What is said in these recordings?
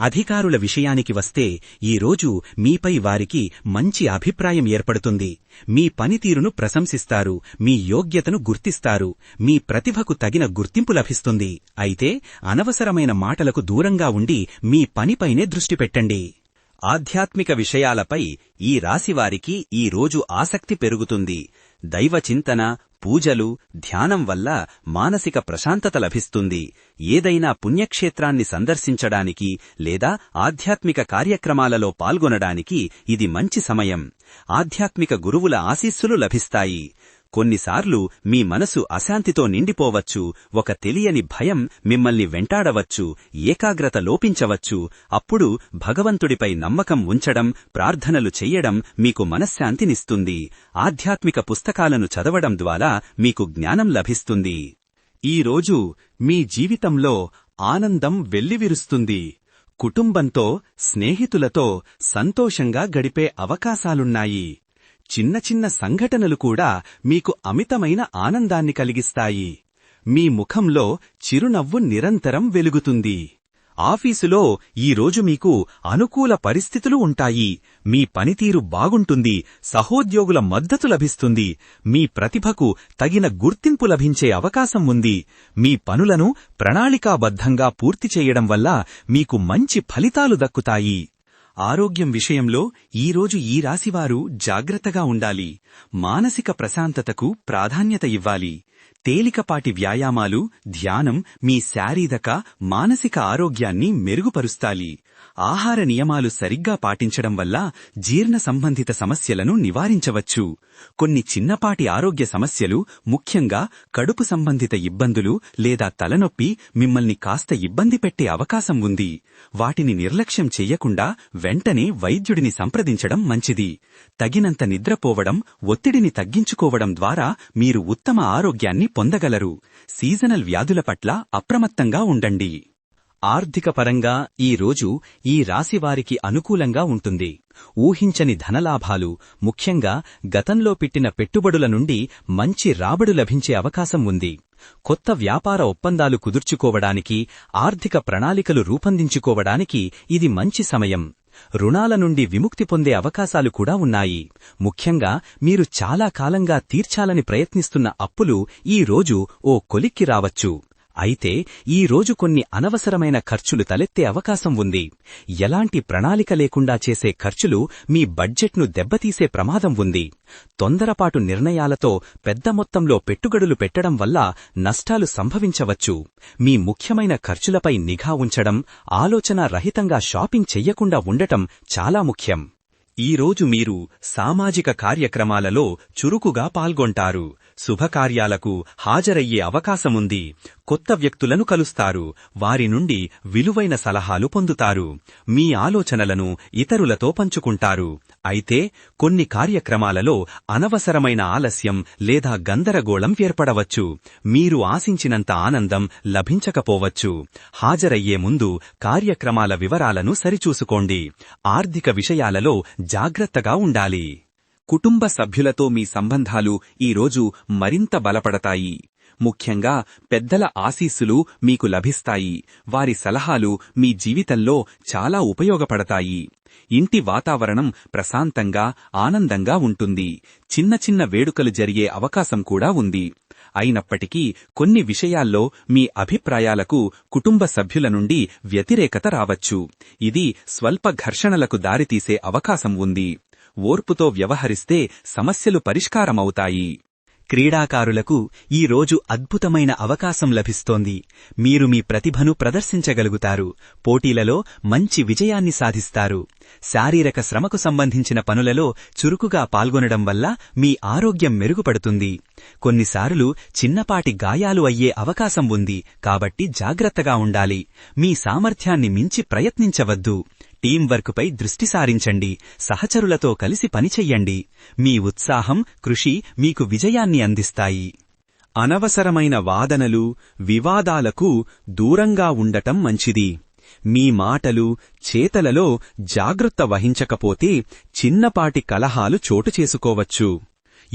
అధికారుల విషయానికి వస్తే ఈరోజు మీపై వారికి మంచి అభిప్రాయం ఏర్పడుతుంది. మీ పనితీరును ప్రశంసిస్తారు మీ యోగ్యతను గుర్తిస్తారు మీ ప్రతిభకు తగిన గుర్తింపు లభిస్తుంది. అయితే అనవసరమైన మాటలకు దూరంగా ఉండి మీ పనిపైనే దృష్టి పెట్టండి. ఆధ్యాత్మిక విషయాలపై ఈ రాశివారికి ఈ రోజు ఆసక్తి పెరుగుతుంది. దైవచింతన పూజలు ధ్యానం వల్ల మానసిక ప్రశాంతత లభిస్తుంది. ఏదైనా పుణ్యక్షేత్రాన్ని సందర్శించడానికి లేదా ఆధ్యాత్మిక కార్యక్రమాలలో పాల్గొనడానికి ఇది మంచి సమయం. ఆధ్యాత్మిక గురువుల ఆశీస్సులు లభిస్తాయి. కొన్నిసార్లు మీ మనసు అశాంతితో నిండిపోవచ్చు ఒక తెలియని భయం మిమ్మల్ని వెంటాడవచ్చు ఏకాగ్రత లోపించవచ్చు అప్పుడు భగవంతుడిపై నమ్మకం ఉంచడం ప్రార్థనలు చెయ్యడం మీకు మనశ్శాంతినిస్తుంది. ఆధ్యాత్మిక పుస్తకాలను చదవడం ద్వారా మీకు జ్ఞానం లభిస్తుంది. ఈరోజు మీ జీవితంలో ఆనందం వెల్లివిరుస్తుంది. కుటుంబంతో స్నేహితులతో సంతోషంగా గడిపే అవకాశాలున్నాయి. చిన్న చిన్న సంఘటనలు కూడా మీకు అమితమైన ఆనందాన్ని కలిగిస్తాయి. మీ ముఖంలో చిరునవ్వు నిరంతరం వెలుగుతుంది. ఆఫీసులో ఈరోజు మీకు అనుకూల పరిస్థితులు ఉంటాయి. మీ పనితీరు బాగుంటుంది. సహోద్యోగుల మద్దతు లభిస్తుంది. మీ ప్రతిభకు తగిన గుర్తింపు లభించే అవకాశం ఉంది. మీ పనులను ప్రణాళికాబద్ధంగా పూర్తి చేయడం వల్ల మీకు మంచి ఫలితాలు దక్కుతాయి. ఆరోగ్యం విషయంలో ఈరోజు ఈ రాశివారు జాగ్రత్తగా ఉండాలి. మానసిక ప్రశాంతతకు ప్రాధాన్యత ఇవ్వాలి. తేలికపాటి వ్యాయామాలు ధ్యానం మీ శారీరక మానసిక ఆరోగ్యాన్ని మెరుగుపరుస్తాలి ఆహార నియమాలు సరిగ్గా పాటించడం వల్ల జీర్ణ సంబంధిత సమస్యలను నివారించవచ్చు. కొన్ని చిన్నపాటి ఆరోగ్య సమస్యలు ముఖ్యంగా కడుపు సంబంధిత ఇబ్బందులు లేదా తలనొప్పి మిమ్మల్ని కాస్త ఇబ్బంది పెట్టే అవకాశం ఉంది. వాటిని నిర్లక్ష్యం చెయ్యకుండా వెంటనే వైద్యుడిని సంప్రదించడం మంచిది. తగినంత నిద్రపోవడం ఒత్తిడిని తగ్గించుకోవడం ద్వారా మీరు ఉత్తమ ఆరోగ్యాన్ని పొందగలరు. సీజనల్ వ్యాధుల పట్ల అప్రమత్తంగా ఉండండి. ఆర్థిక పరంగా ఈ రోజు ఈ రాశివారికి అనుకూలంగా ఉంటుంది. ఊహించని ధనలాభాలు ముఖ్యంగా గతంలో పెట్టిన పెట్టుబడుల నుండి మంచి రాబడు లభించే అవకాశం ఉంది. కొత్త వ్యాపార ఒప్పందాలు కుదుర్చుకోవడానికి ఆర్థిక ప్రణాళికలు రూపొందించుకోవడానికి ఇది మంచి సమయం. రుణాల నుండి విముక్తి పొందే అవకాశాలు కూడా ఉన్నాయి. ముఖ్యంగా మీరు చాలా కాలంగా తీర్చాలని ప్రయత్నిస్తున్న అప్పులు ఈ రోజు ఓ కొలిక్కి రావచ్చు. అయితే ఈ రోజు కొన్ని అనవసరమైన ఖర్చులు తలెత్తే అవకాశం ఉంది. ఎలాంటి ప్రణాళిక లేకుండా చేసే ఖర్చులు మీ బడ్జెట్ను దెబ్బతీసే ప్రమాదం ఉంది. తొందరపాటు నిర్ణయాలతో పెద్ద మొత్తంలో పెట్టుగడులు పెట్టడం వల్ల నష్టాలు సంభవించవచ్చు. మీ ముఖ్యమైన ఖర్చులపై నిఘా ఉంచడం ఆలోచన రహితంగా షాపింగ్ చెయ్యకుండా ఉండటం చాలా ముఖ్యం. ఈరోజు మీరు సామాజిక కార్యక్రమాలలో చురుకుగా పాల్గొంటారు. శుభకార్యాలకు హాజరయ్యే అవకాశముంది. కొత్త వ్యక్తులను కలుస్తారు. వారి నుండి విలువైన సలహాలు పొందుతారు. మీ ఆలోచనలను ఇతరులతో పంచుకుంటారు. అయితే కొన్ని కార్యక్రమాలలో అనవసరమైన ఆలస్యం లేదా గందరగోళం ఏర్పడవచ్చు. మీరు ఆశించినంత ఆనందం లభించకపోవచ్చు. హాజరయ్యే ముందు కార్యక్రమాల వివరాలను సరిచూసుకోండి. ఆర్థిక విషయాలలో జాగ్రత్తగా ఉండాలి. కుటుంబ సభ్యులతో మీ సంబంధాలు ఈరోజు మరింత బలపడతాయి. ముఖ్యంగా పెద్దల ఆశీస్సులు మీకు లభిస్తాయి. వారి సలహాలు మీ జీవితంలో చాలా ఉపయోగపడతాయి. ఇంటి వాతావరణం ప్రశాంతంగా ఆనందంగా ఉంటుంది. చిన్న చిన్న వేడుకలు జరిగే అవకాశం కూడా ఉంది. అయినప్పటికీ కొన్ని విషయాల్లో మీ అభిప్రాయాలకు కుటుంబ సభ్యుల నుండి వ్యతిరేకత రావచ్చు. ఇది స్వల్ప ఘర్షణలకు దారితీసే అవకాశం ఉంది. ఓర్పుతో వ్యవహరిస్తే సమస్యలు పరిష్కారమవుతాయి. క్రీడాకారులకు ఈ రోజు అద్భుతమైన అవకాశం లభిస్తోంది. మీరు మీ ప్రతిభను ప్రదర్శించగలుగుతారు. పోటీలలో మంచి విజయాన్ని సాధిస్తారు. శారీరక శ్రమకు సంబంధించిన పనులలో చురుకుగా పాల్గొనడం వల్ల మీ ఆరోగ్యం మెరుగుపడుతుంది. కొన్నిసార్లు చిన్నపాటి గాయాలు అయ్యే అవకాశం ఉంది. కాబట్టి జాగ్రత్తగా ఉండాలి. మీ సామర్థ్యాన్ని మించి ప్రయత్నించవద్దు. టీం వర్క్పై దృష్టి సారించండి. సహచరులతో కలిసి పనిచెయ్యండి మీ ఉత్సాహం కృషి మీకు విజయాన్ని అందిస్తాయి. అనవసరమైన వాదనలు వివాదాలకు దూరంగా ఉండటం మంచిది. మీ మాటలు చేతలలో జాగ్రత్త వహించకపోతే చిన్నపాటి కలహాలు చోటు చేసుకోవచ్చు.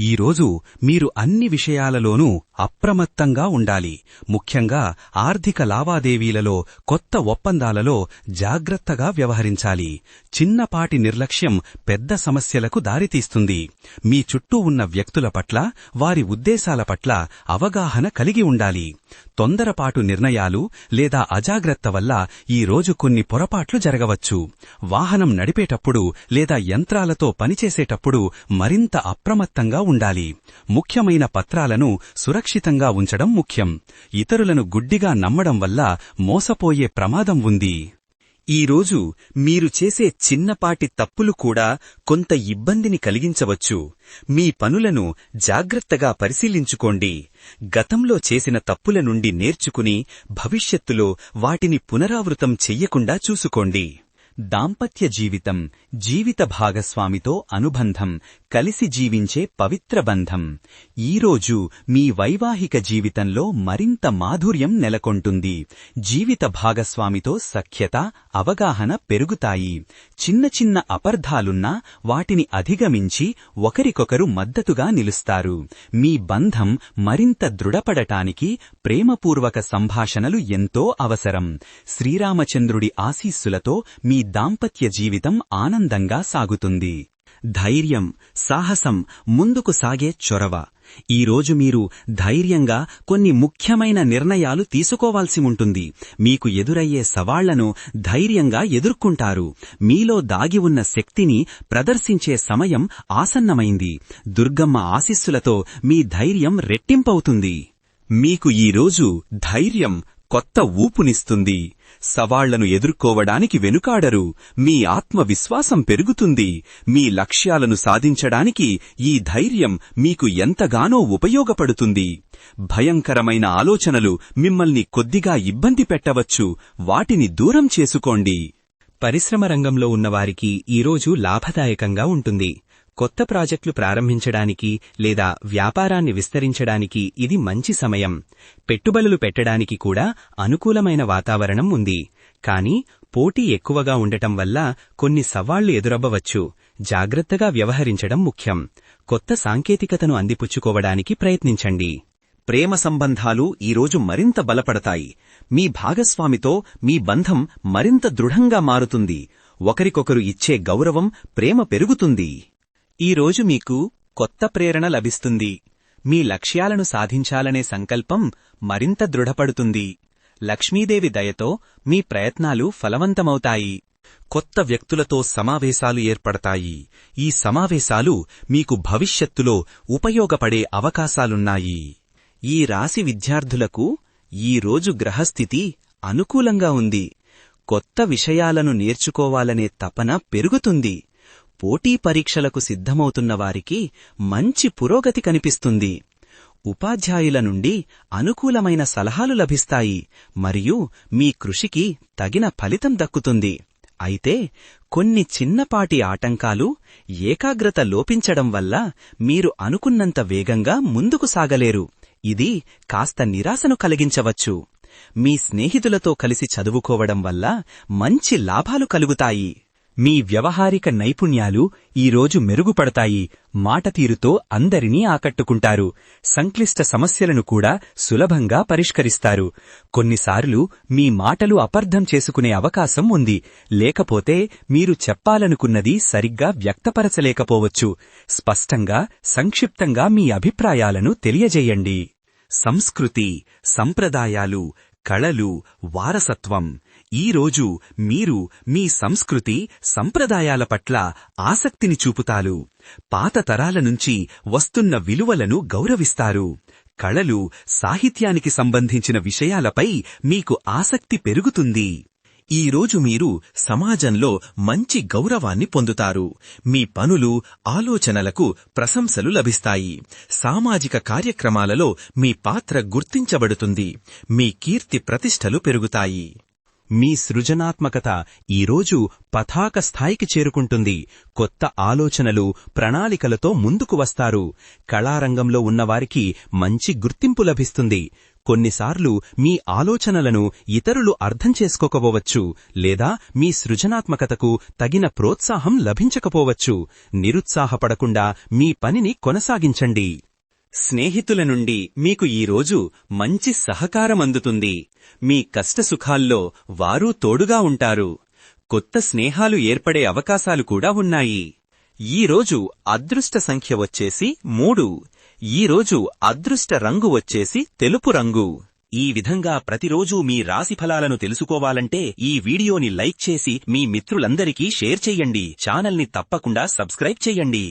ఈరోజు మీరు అన్ని విషయాలలోనూ అప్రమత్తంగా ఉండాలి. ముఖ్యంగా ఆర్థిక లావాదేవీలలో కొత్త ఒప్పందాలలో జాగ్రత్తగా వ్యవహరించాలి. చిన్నపాటి నిర్లక్ష్యం పెద్ద సమస్యలకు దారితీస్తుంది. మీ చుట్టూ ఉన్న వ్యక్తుల పట్ల వారి ఉద్దేశాల పట్ల అవగాహన కలిగి ఉండాలి. తొందరపాటు నిర్ణయాలు లేదా అజాగ్రత్త వల్ల ఈ రోజు కొన్ని పొరపాట్లు జరగవచ్చు. వాహనం నడిపేటప్పుడు లేదా యంత్రాలతో పనిచేసేటప్పుడు మరింత అప్రమత్తంగా ఉండాలి. ముఖ్యమైన పత్రాలను సురక్షితంగా ఉంచడం ముఖ్యం. ఇతరులను గుడ్డిగా నమ్మడం వల్ల మోసపోయే ప్రమాదం ఉంది. ఈరోజు మీరు చేసే చిన్నపాటి తప్పులు కూడా కొంత ఇబ్బందిని కలిగించవచ్చు. మీ పనులను జాగ్రత్తగా పరిశీలించుకోండి. గతంలో చేసిన తప్పుల నుండి నేర్చుకుని భవిష్యత్తులో వాటిని పునరావృతం చెయ్యకుండా చూసుకోండి. దాంపత్య జీవితం జీవిత భాగస్వామితో అనుబంధం కలిసి జీవించే పవిత్ర బంధం. ఈరోజు మీ వైవాహిక జీవితంలో మరింత మాధుర్యం నెలకొంటుంది. జీవిత భాగస్వామితో సఖ్యత అవగాహన పెరుగుతాయి. చిన్న చిన్న అపర్ధాలున్నా వాటిని అధిగమించి ఒకరికొకరు మద్దతుగా నిలుస్తారు. మీ బంధం మరింత దృఢపడటానికి ప్రేమపూర్వక సంభాషణలు ఎంతో అవసరం. శ్రీరామచంద్రుడి ఆశీస్సులతో మీ దాంపత్య జీవితం ఆనందంగా సాగుతుంది. ధైర్యం సాహసం ముందుకు సాగే చొరవ. ఈరోజు మీరు ధైర్యంగా కొన్ని ముఖ్యమైన నిర్ణయాలు తీసుకోవాల్సి ఉంటుంది. మీకు ఎదురయ్యే సవాళ్ళను ధైర్యంగా ఎదుర్కొంటారు. మీలో దాగి ఉన్న శక్తిని ప్రదర్శించే సమయం ఆసన్నమైంది. దుర్గమ్మ ఆశీస్సులతో మీ ధైర్యం రెట్టింపవుతుంది. మీకు ఈరోజు ధైర్యం కొత్త ఊపునిస్తుంది. సవాళ్ళను ఎదుర్కోవడానికి వెనుకాడరు. మీ ఆత్మవిశ్వాసం పెరుగుతుంది. మీ లక్ష్యాలను సాధించడానికి ఈ ధైర్యం మీకు ఎంతగానో ఉపయోగపడుతుంది. భయంకరమైన ఆలోచనలు మిమ్మల్ని కొద్దిగా ఇబ్బంది పెట్టవచ్చు. వాటిని దూరం చేసుకోండి. పరిశ్రమ రంగంలో ఉన్నవారికి ఈరోజు లాభదాయకంగా ఉంటుంది. కొత్త ప్రాజెక్టులు ప్రారంభించడానికి లేదా వ్యాపారాన్ని విస్తరించడానికి ఇది మంచి సమయం. పెట్టుబడులు పెట్టడానికి కూడా అనుకూలమైన వాతావరణం ఉంది. కానీ పోటీ ఎక్కువగా ఉండటం వల్ల కొన్ని సవాళ్ళు ఎదురవ్వవచ్చు. జాగ్రత్తగా వ్యవహరించడం ముఖ్యం. కొత్త సాంకేతికతను అందిపుచ్చుకోవడానికి ప్రయత్నించండి. ప్రేమ సంబంధాలు ఈరోజు మరింత బలపడతాయి. మీ భాగస్వామితో మీ బంధం మరింత దృఢంగా మారుతుంది. ఒకరికొకరు ఇచ్చే గౌరవం ప్రేమ పెరుగుతుంది. ఈరోజు మీకు కొత్త ప్రేరణ లభిస్తుంది. మీ లక్ష్యాలను సాధించాలనే సంకల్పం మరింత దృఢపడుతుంది. లక్ష్మీదేవి దయతో మీ ప్రయత్నాలు ఫలవంతమవుతాయి. కొత్త వ్యక్తులతో సమావేశాలు ఏర్పడతాయి. ఈ సమావేశాలు మీకు భవిష్యత్తులో ఉపయోగపడే అవకాశాలున్నాయి. ఈ రాశి విద్యార్థులకు ఈ రోజు గ్రహస్థితి అనుకూలంగా ఉంది. కొత్త విషయాలను నేర్చుకోవాలనే తపన పెరుగుతుంది. పోటీ పరీక్షలకు సిద్ధమవుతున్న వారికి మంచి పురోగతి కనిపిస్తుంది. ఉపాధ్యాయుల నుండి అనుకూలమైన సలహాలు లభిస్తాయి మరియు మీ కృషికి తగిన ఫలితం దక్కుతుంది. అయితే కొన్ని చిన్నపాటి ఆటంకాలు ఏకాగ్రత లోపించడం వల్ల మీరు అనుకున్నంత వేగంగా ముందుకు సాగలేరు. ఇది కాస్త నిరాశను కలిగించవచ్చు. మీ స్నేహితులతో కలిసి చదువుకోవడం వల్ల మంచి లాభాలు కలుగుతాయి. మీ వ్యవహారిక నైపుణ్యాలు ఈరోజు మెరుగుపడతాయి. మాటతీరుతో అందరినీ ఆకట్టుకుంటారు. సంక్లిష్ట సమస్యలను కూడా సులభంగా పరిష్కరిస్తారు. కొన్నిసార్లు మీ మాటలు అపర్థం చేసుకునే అవకాశం ఉంది. లేకపోతే మీరు చెప్పాలనుకున్నది సరిగ్గా వ్యక్తపరచలేకపోవచ్చు. స్పష్టంగా సంక్షిప్తంగా మీ అభిప్రాయాలను తెలియజేయండి. సంస్కృతి సంప్రదాయాలు కళలు వారసత్వం ఈరోజు మీరు మీ సంస్కృతి సంప్రదాయాల పట్ల ఆసక్తిని చూపుతారు. పాత తరాల నుంచి వస్తున్న విలువలను గౌరవిస్తారు. కళలు సాహిత్యానికి సంబంధించిన విషయాలపై మీకు ఆసక్తి పెరుగుతుంది. ఈ రోజు మీరు సమాజంలో మంచి గౌరవాన్ని పొందుతారు. మీ పనులు ఆలోచనలకు ప్రశంసలు లభిస్తాయి. సామాజిక కార్యక్రమాలలో మీ పాత్ర గుర్తించబడుతుంది. మీ కీర్తి ప్రతిష్టలు పెరుగుతాయి. మీ సృజనాత్మకత ఈరోజు పతాక స్థాయికి చేరుకుంటుంది. కొత్త ఆలోచనలు ప్రణాళికలతో ముందుకు వస్తారు. కళారంగంలో ఉన్నవారికి మంచి గుర్తింపు లభిస్తుంది. కొన్నిసార్లు మీ ఆలోచనలను ఇతరులు అర్థం చేసుకోకపోవచ్చు లేదా మీ సృజనాత్మకతకు తగిన ప్రోత్సాహం లభించకపోవచ్చు. నిరుత్సాహపడకుండా మీ పనిని కొనసాగించండి. స్నేహితుల నుండి మీకు ఈరోజు మంచి సహకారం అందుతుంది మీ కష్టసుఖాల్లో వారూ తోడుగా ఉంటారు. కొత్త స్నేహాలు ఏర్పడే అవకాశాలు కూడా ఉన్నాయి. ఈరోజు అదృష్ట సంఖ్య వచ్చేసి మూడు. ఈరోజు అదృష్ట రంగు వచ్చేసి తెలుపు రంగు. ఈ విధంగా ప్రతిరోజూ మీ రాశి ఫలాలను తెలుసుకోవాలంటే ఈ వీడియోని లైక్ చేసి మీ మిత్రులందరికీ షేర్ చెయ్యండి ఛానల్ని తప్పకుండా సబ్స్క్రైబ్ చెయ్యండి